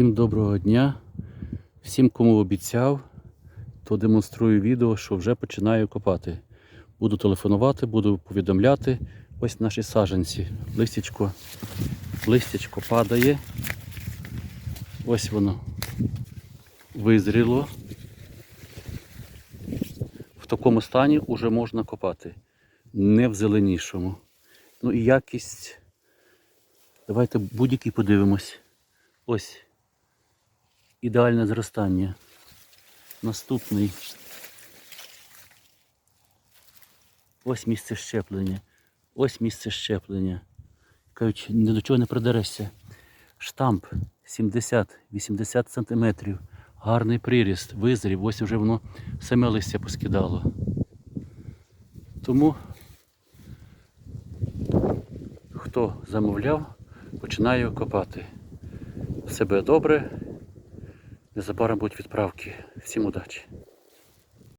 Всім доброго дня. Всім, кому обіцяв, то демонструю відео, що вже починаю копати. Буду телефонувати, буду повідомляти. Ось наші саженці. Листячко, листячко падає. Ось воно визріло. В такому стані вже можна копати. Не в зеленішому. Ну і якість. Давайте будь-який подивимось. Ось ідеальне зростання. Наступний. Ось місце щеплення. Ось місце щеплення. Кажуть, ні до чого не придерешся. Штамп 70-80 см. Гарний приріст, визрів, ось вже воно саме листя поскидало. Тому, хто замовляв, починаю копати. Все добре. Незабаром будуть відправки. Всім удачі!